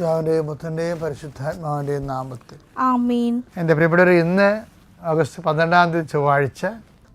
പിതാവിന്റെയും പുത്രന്റെയും പരിശുദ്ധാത്മാവിന്റെയും നാമത്തിൽ. ആമീൻ. എന്റെ പ്രിയപ്പെട്ടവർ ഇന്ന് ഓഗസ്റ്റ് പന്ത്രണ്ടാം തീയതി ചൊവ്വാഴ്ച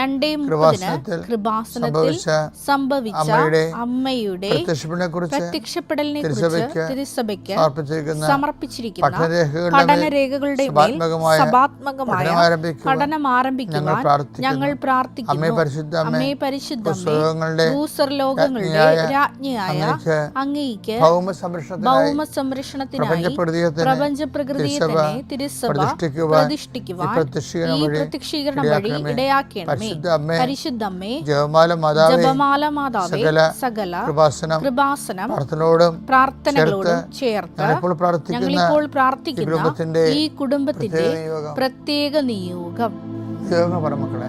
രണ്ടേ മുപ്പതിന് കൃപാസനത്തിൽ സംഭവിച്ച അമ്മയുടെ പ്രത്യക്ഷപ്പെടലിനെ കുറിച്ച് തിരുസഭയ്ക്ക് തിരുസഭയ്ക്ക് സമർപ്പിച്ചിരിക്കുന്ന പഠനരേഖകളുടെ മേൽ സഭാത്മകമായ പഠനം ആരംഭിക്കുവാൻ ഞങ്ങൾ പ്രാർത്ഥിക്കുന്നു. അമ്മേ പരിശുദ്ധ രാജ്ഞിയായ അങ്ങേക്ക് ഭൗമ സംരക്ഷണത്തിനായി പ്രപഞ്ച പ്രകൃതിയെ തന്നെ തിരുസഭ പ്രതിഷ്ഠിക്കുവാൻ ഈ പ്രത്യക്ഷീകരണം വഴി പ്രത്യക്ഷീകരണം വഴി ഇടയാക്കണമേ. പരിശുദ്ധമ്മേ ജപമാല മാതാവേ ജപമാല മാതാവേ സകല സകല കൃപാസനം കൃപാസനം പ്രാർത്ഥനയോടും പ്രാർത്ഥനകളോടും ചേർത്ത് ഞങ്ങളിപ്പോൾ പ്രാർത്ഥിക്കുന്ന ഞങ്ങളിപ്പോൾ ഈ കുടുംബത്തിന്റെ പ്രത്യേക നിയോഗം. പ്രത്യേക നിയോഗം. നിയോഗം പറ മക്കളെ.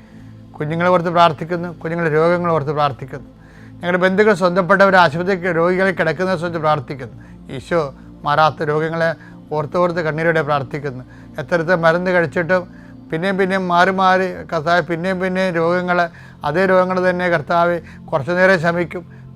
കുഞ്ഞുങ്ങളെ ഓർത്ത് പ്രാർത്ഥിക്കുന്നു കുഞ്ഞുങ്ങളുടെ രോഗങ്ങൾ ഓർത്ത് പ്രാർത്ഥിക്കുന്നു. ഞങ്ങളുടെ ബന്ധുക്കൾ സ്വന്തപ്പെട്ടവർ ആശുപത്രി രോഗികളെ കിടക്കുന്ന സ്വന്തം പ്രാർത്ഥിക്കുന്നു. ഈശോ മാറാത്ത രോഗങ്ങളെ ഓർത്ത് ഓർത്ത് കണ്ണീരോടെ പ്രാർത്ഥിക്കുന്നു. എത്രത്തെ മരുന്ന് കഴിച്ചിട്ടും പിന്നെയും പിന്നെയും മാറി മാറി കർത്താവ് പിന്നെയും പിന്നെയും രോഗങ്ങൾ അതേ രോഗങ്ങൾ തന്നെ കർത്താവ് കുറച്ചു നേരം ശമിക്കും.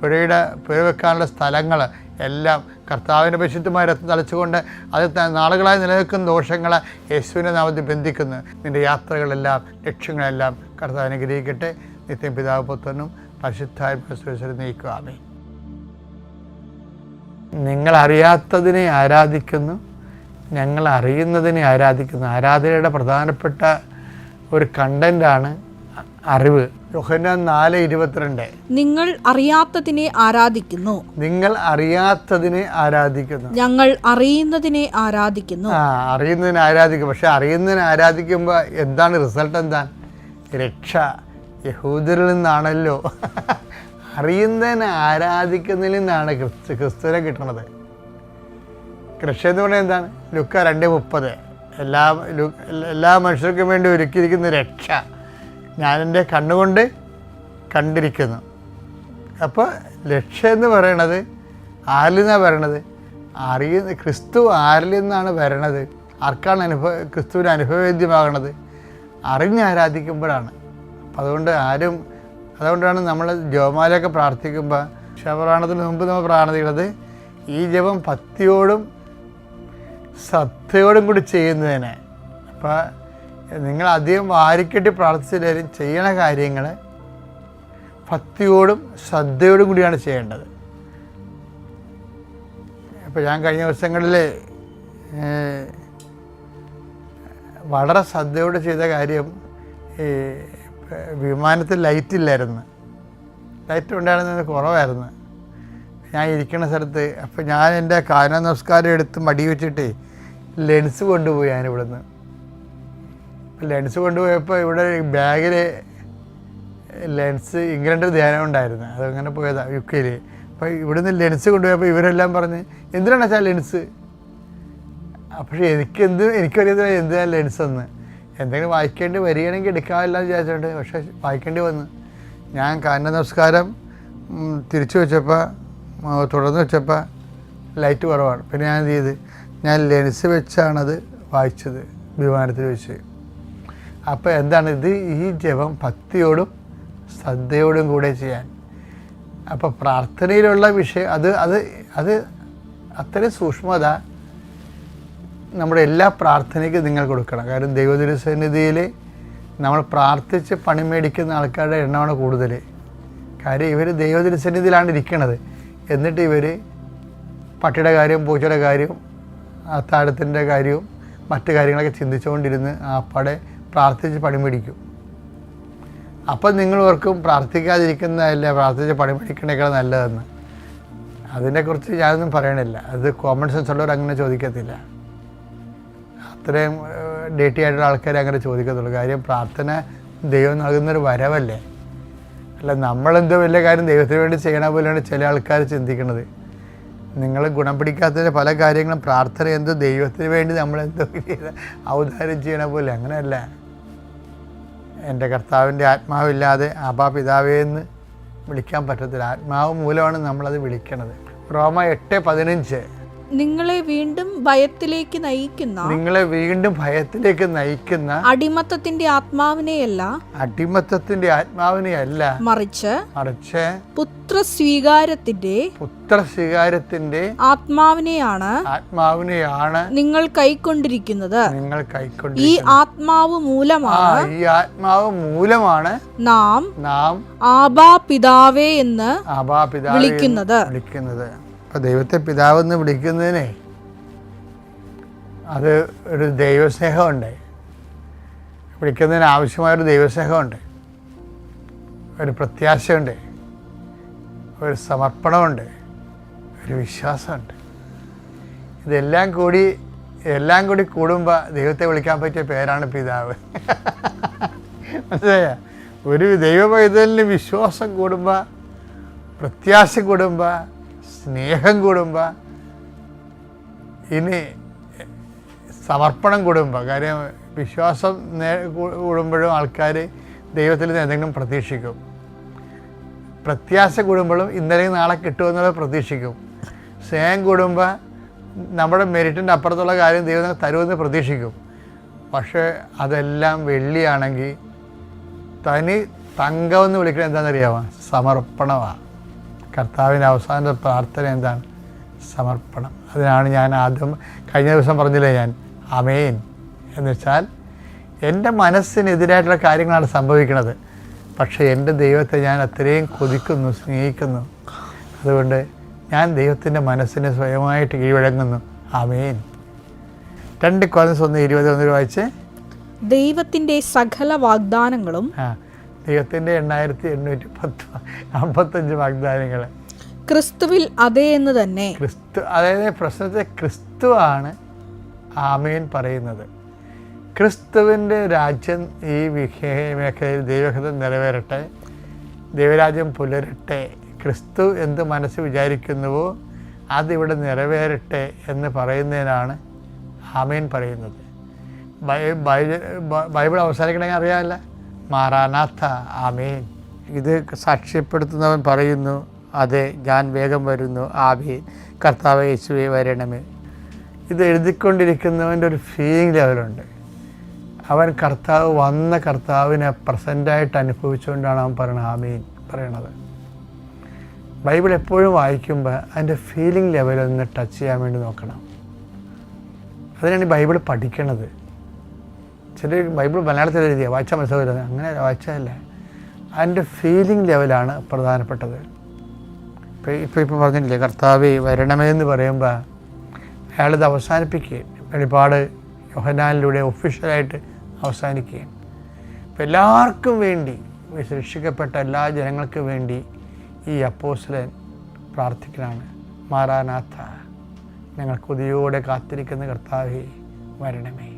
പുഴയുടെ പുഴ വെക്കാനുള്ള സ്ഥലങ്ങൾ എല്ലാം കർത്താവിന്റെ പരിശുദ്ധമായ രക്തം തളിച്ചുകൊണ്ട് അത് നാളുകളായി നിലനിൽക്കുന്ന ദോഷങ്ങളെ യേശുവിനെ നാമത്തിൽ ബന്ധിക്കുന്നു. നിന്റെ യാത്രകളെല്ലാം ലക്ഷ്യങ്ങളെല്ലാം കർത്താവ് അനുഗ്രഹിക്കട്ടെ. നിത്യം പിതാവ് പുത്രനും പരിശുദ്ധായ നീക്കുക. ആമേ നിങ്ങൾ അറിയാത്തതിനെ ആരാധിക്കുന്നു. ഞങ്ങൾ അറിയുന്നതിനെ ആരാധിക്കുന്നു. ആരാധനയുടെ പ്രധാനപ്പെട്ട ഒരു കണ്ടന്റാണ് അറിവ്. നാല് ഇരുപത്തിരണ്ട്. നിങ്ങൾ അറിയാത്തതിനെ ആരാധിക്കുന്നു. നിങ്ങൾ അറിയാത്തതിനെ ആരാധിക്കുന്നു. ഞങ്ങൾ അറിയുന്നതിനെ ആരാധിക്കുന്നു. ആ അറിയുന്നതിനെ ആരാധിക്കും. പക്ഷെ അറിയുന്നതിനെ ആരാധിക്കുമ്പോൾ എന്താണ് റിസൾട്ട് എന്താണ് രക്ഷ. യഹൂദരിൽ നിന്നാണല്ലോ. അറിയുന്നതിനെ ആരാധിക്കുന്നതിൽ നിന്നാണ് ക്രിസ്തു ക്രിസ്തുവിനെ കിട്ടുന്നത് കൃഷി എന്ന് പറഞ്ഞാൽ എന്താണ്? ലുക്ക രണ്ട് മുപ്പത്. എല്ലാ എല്ലാ മനുഷ്യർക്കും വേണ്ടി ഒരുക്കിയിരിക്കുന്ന രക്ഷ. ഞാനെന്റെ കണ്ണുകൊണ്ട് കണ്ടിരിക്കുന്നു. അപ്പോൾ ലക്ഷ്യം എന്ന് പറയണത് ആരിൽ നിന്നാണ് വരണത്? അറിയുന്ന ക്രിസ്തു ആരിൽ നിന്നാണ് വരണത്? ആർക്കാണ് അനുഭവ ക്രിസ്തുവിന് അനുഭവവേദ്യമാകണത്? അറിഞ്ഞ് ആരാധിക്കുമ്പോഴാണ്. അപ്പം അതുകൊണ്ട് ആരും അതുകൊണ്ടാണ് നമ്മൾ ജോമാലയൊക്കെ പ്രാർത്ഥിക്കുമ്പോൾ ശവപ്രാണത്തിന് മുമ്പ് നമ്മൾ പ്രാർത്ഥിക്കുന്നത് ഈ ജപം ഭക്തിയോടും ശ്രദ്ധയോടും കൂടി ചെയ്യുന്നതിനെ. അപ്പോൾ നിങ്ങൾ അധികം വാരിക്കെട്ടി പ്രാർത്ഥിച്ചില്ലെങ്കിലും ചെയ്യണ കാര്യങ്ങൾ ഭക്തിയോടും ശ്രദ്ധയോടും കൂടിയാണ് ചെയ്യേണ്ടത്. ഇപ്പോൾ ഞാൻ കഴിഞ്ഞ ദിവസങ്ങളിൽ വളരെ ശ്രദ്ധയോടെ ചെയ്ത കാര്യം ഈ വിമാനത്തിൽ ലൈറ്റ് ഇല്ലായിരുന്നു. ലൈറ്റ് ഉണ്ടായിരുന്നത് കുറവായിരുന്നു. ഞാൻ ഇരിക്കുന്ന സ്ഥലത്ത് അപ്പോൾ ഞാൻ എന്റെ കാന നമസ്കാരം എടുത്ത് മടി വെച്ചിട്ട് ലെൻസ് കൊണ്ടുപോയി ഞാൻ ഇവിടുന്ന്. ലെൻസ് കൊണ്ടുപോയപ്പോൾ ഇവിടെ ബാഗിൽ ലെൻസ് ഇംഗ്ലണ്ടിൽ ധ്യാനം ഉണ്ടായിരുന്നു. അതങ്ങനെ പോയതാണ് യു കെയിൽ അപ്പോൾ ഇവിടുന്ന് ലെൻസ് കൊണ്ടുപോയപ്പോൾ ഇവരെല്ലാം പറഞ്ഞ് എന്തിനാണ് വെച്ചാൽ ലെൻസ് അപ്പോഴേ എനിക്ക് എന്ത് എനിക്കറിയത്തില്ല എന്തിനാണ് ലെൻസ് എന്ന്. എന്തെങ്കിലും വായിക്കേണ്ടി വരികയാണെങ്കിൽ എന്ന് വിചാരിച്ചിട്ടുണ്ട് പക്ഷേ വായിക്കേണ്ടി വന്നു. ഞാൻ കാന നമസ്കാരം തിരിച്ചു വെച്ചപ്പോൾ തുടർന്ന് വെച്ചപ്പോൾ ലൈറ്റ് കുറവാണ്. പിന്നെ ഞാൻ എന്ത് ചെയ്ത് ഞാൻ ലെൻസ് വെച്ചാണത് വായിച്ചത് വിമാനത്തിൽ വെച്ച്. അപ്പോൾ എന്താണ് ഇത്? ഈ ജപം ഭക്തിയോടും ശ്രദ്ധയോടും കൂടെ ചെയ്യാൻ. അപ്പോൾ പ്രാർത്ഥനയിലുള്ള വിഷയം അത് അത് അത് അത്രയും സൂക്ഷ്മത നമ്മുടെ എല്ലാ പ്രാർത്ഥനയ്ക്കും നിങ്ങൾ കൊടുക്കണം. കാരണം ദൈവദുരസന്നിധിയിൽ നമ്മൾ പ്രാർത്ഥിച്ച് പണി മേടിക്കുന്ന ആൾക്കാരുടെ എണ്ണമാണ് കൂടുതൽ കാര്യം ഇവർ ദൈവദുരസന്നിധിയിലാണ് ഇരിക്കണത്. എന്നിട്ട് ഇവർ പട്ടിയുടെ കാര്യവും പൂച്ചയുടെ കാര്യവും അത്താഴത്തിന്റെ കാര്യവും മറ്റു കാര്യങ്ങളൊക്കെ ചിന്തിച്ചുകൊണ്ടിരുന്ന് ആപ്പാടെ പ്രാർത്ഥിച്ച് പണി പിടിക്കും അപ്പം നിങ്ങൾ ഓർക്കും പ്രാർത്ഥിക്കാതിരിക്കുന്നതല്ല പ്രാർത്ഥിച്ച് പണി പിടിക്കണേക്കാൾ നല്ലതെന്ന്. അതിനെക്കുറിച്ച് ഞാനൊന്നും പറയണില്ല. അത് കോമൺ സെൻസ് ഉള്ളവർ അങ്ങനെ ചോദിക്കത്തില്ല. അത്രയും ഡേറ്റി ആയിട്ടുള്ള ആൾക്കാരെ അങ്ങനെ ചോദിക്കത്തുള്ളൂ. കാര്യം പ്രാർത്ഥന ദൈവം നൽകുന്നൊരു വരവല്ലേ? അല്ല നമ്മളെന്തോ വലിയ കാര്യം ദൈവത്തിന് വേണ്ടി ചെയ്യണ പോലെയാണ് ചില ആൾക്കാർ ചിന്തിക്കുന്നത് നിങ്ങൾ ഗുണം പിടിക്കാത്തതിന്റെ പല കാര്യങ്ങളും പ്രാർത്ഥന എന്തോ ദൈവത്തിന് വേണ്ടി നമ്മളെന്തോ ഔദാര്യം ചെയ്യണ പോലെ അങ്ങനെയല്ല. എന്റെ കർത്താവിന്റെ ആത്മാവില്ലാതെ ആപാ പിതാവേ എന്ന് വിളിക്കാൻ പറ്റത്തില്ല. ആത്മാവ് മൂലമാണ് നമ്മളത് വിളിക്കണത്. റോമ എട്ട് പതിനഞ്ച് നിങ്ങളെ വീണ്ടും ഭയത്തിലേക്ക് നയിക്കുന്ന നിങ്ങളെ വീണ്ടും ഭയത്തിലേക്ക് നയിക്കുന്ന അടിമത്തത്തിന്റെ ആത്മാവിനെയല്ല അടിമത്തത്തിന്റെ ആത്മാവിനെയല്ല മറിച്ച് മറിച്ച് പുത്ര സ്വീകാരത്തിന്റെ പുത്ര സ്വീകാരത്തിന്റെ ആത്മാവിനെയാണ് ആത്മാവിനെയാണ് നിങ്ങൾ കൈക്കൊണ്ടിരിക്കുന്നത്. നിങ്ങൾ കൈക്കൊണ്ട് ഈ ആത്മാവ് മൂലമാണ് ഈ ആത്മാവ് മൂലമാണ് നാം നാം ആബാ പിതാവേ എന്ന് ആബാ പിതാവ് വിളിക്കുന്നത്. വിളിക്കുന്നത്. അപ്പം ദൈവത്തെ പിതാവെന്ന് വിളിക്കുന്നതിനെ അത് ഒരു ദൈവസ്നേഹമുണ്ട്. വിളിക്കുന്നതിന് ആവശ്യമായൊരു ദൈവസ്നേഹമുണ്ട്. ഒരു പ്രത്യാശയുണ്ട്. ഒരു സമർപ്പണമുണ്ട്. ഒരു വിശ്വാസമുണ്ട്. ഇതെല്ലാം കൂടി എല്ലാം കൂടി കൂടുമ്പോൾ ദൈവത്തെ വിളിക്കാൻ പറ്റിയ പേരാണ് പിതാവ്. മനസ്സിലായ? ഒരു ദൈവ പൈതലിന് വിശ്വാസം കൂടുമ്പോൾ പ്രത്യാശ കൂടുമ്പോൾ സ്നേഹം കൂടുമ്പോൾ ഇനി സമർപ്പണം കൂടുമ്പോൾ കാര്യം വിശ്വാസം നേ കൂടുമ്പോഴും ആൾക്കാർ ദൈവത്തിൽ നിന്ന് എന്തെങ്കിലും പ്രതീക്ഷിക്കും. പ്രത്യാശ കൂടുമ്പോഴും ഇന്നലെ നാളെ കിട്ടുമെന്നുള്ളത് പ്രതീക്ഷിക്കും. സ്നേഹം കൂടുമ്പോൾ നമ്മുടെ മെരിറ്റിന്റെ അപ്പുറത്തുള്ള കാര്യം ദൈവം തരുമെന്ന് പ്രതീക്ഷിക്കും. പക്ഷേ അതെല്ലാം വെള്ളിയാണെങ്കിൽ തനി തങ്കമെന്ന് വിളിക്കുന്നത് എന്താണെന്നറിയാമോ സമർപ്പണമാണ് കർത്താവിന്റെ അവസാന പ്രാർത്ഥന എന്താണ്? സമർപ്പണം. അതിനാണ് ഞാൻ ആദ്യം കഴിഞ്ഞ ദിവസം പറഞ്ഞില്ലേ ഞാൻ അമേൻ എന്ന് വെച്ചാൽ എന്റെ മനസ്സിനെതിരായിട്ടുള്ള കാര്യങ്ങളാണ് സംഭവിക്കുന്നത്. പക്ഷേ എന്റെ ദൈവത്തെ ഞാൻ അത്രയും കൊതിക്കുന്നു സ്നേഹിക്കുന്നു. അതുകൊണ്ട് ഞാൻ ദൈവത്തിന്റെ മനസ്സിനെ സ്വയമായിട്ട് കീഴടങ്ങുന്നു. അമേൻ രണ്ട് കൊല്ലം ഒന്ന് ഇരുപത് ഒന്ന് വായിച്ച്. ദൈവത്തിന്റെ സകല വാഗ്ദാനങ്ങളും ദൈവത്തിന്റെ എണ്ണായിരത്തി എണ്ണൂറ്റി പത്ത് അമ്പത്തഞ്ച് വാഗ്ദാനങ്ങൾ ക്രിസ്തുവിൽ അതേ എന്ന് തന്നെ. ക്രിസ്തു അതായത് പ്രശ്നത്തെ ക്രിസ്തു ആണ് ആമേൻ പറയുന്നത്. ക്രിസ്തുവിന്റെ രാജ്യം ഈ വിഹേ മേഖലയിൽ ദൈവഹിതം നിറവേറട്ടെ ദൈവരാജ്യം പുലരട്ടെ ക്രിസ്തു എന്ത് മനസ്സ് വിചാരിക്കുന്നുവോ അതിവിടെ നിറവേറട്ടെ എന്ന് പറയുന്നതിനാണ് ആമേൻ പറയുന്നത്. ബൈബിൾ അവസാനിക്കണമെങ്കിൽ അറിയാമല്ല. മാറാനാഥ ആമേൻ. ഇത് സാക്ഷ്യപ്പെടുത്തുന്നവൻ പറയുന്നു അതെ ഞാൻ വേഗം വരുന്നു ആമേൻ. കർത്താവ് യേശുവെ വരണമേ. ഇത് എഴുതിക്കൊണ്ടിരിക്കുന്നവന്റെ ഒരു ഫീലിംഗ് ലെവലുണ്ട്. അവൻ കർത്താവ് വന്ന കർത്താവിനെ പ്രസന്റായിട്ട് അനുഭവിച്ചുകൊണ്ടാണ് അവൻ പറയുന്നത് ആമീൻ പറയണത്. ബൈബിൾ എപ്പോഴും വായിക്കുമ്പോൾ അതിന്റെ ഫീലിംഗ് ലെവലൊന്ന് ടച്ച് ചെയ്യാൻ വേണ്ടി നോക്കണം. അതിനാണ് ബൈബിൾ പഠിക്കണത്. ചില ബൈബിൾ മലയാളത്തിൽ എഴുതിയ വായിച്ചാൽ മനസ്സിലാവില്ല അങ്ങനെ വായിച്ചതല്ലേ. അതിന്റെ ഫീലിംഗ് ലെവലാണ് പ്രധാനപ്പെട്ടത്. ഇപ്പോൾ ഇപ്പോൾ ഇപ്പോൾ പറഞ്ഞില്ലേ കർത്താവ് വരണമേ എന്ന് പറയുമ്പോൾ അയാളിത് അവസാനിപ്പിക്കുകയും വെളിപാട് യോഹനാലിലൂടെ ഒഫീഷ്യലായിട്ട് അവസാനിക്കുകയും. ഇപ്പം എല്ലാവർക്കും വേണ്ടി രക്ഷിക്കപ്പെട്ട എല്ലാ ജനങ്ങൾക്കും വേണ്ടി ഈ അപ്പോസ്ലൻ പ്രാർത്ഥിക്കലാണ്. മാറാനാഥ ഞങ്ങൾ കൊതിയോടെ കാത്തിരിക്കുന്ന കർത്താവേ വരണമേ.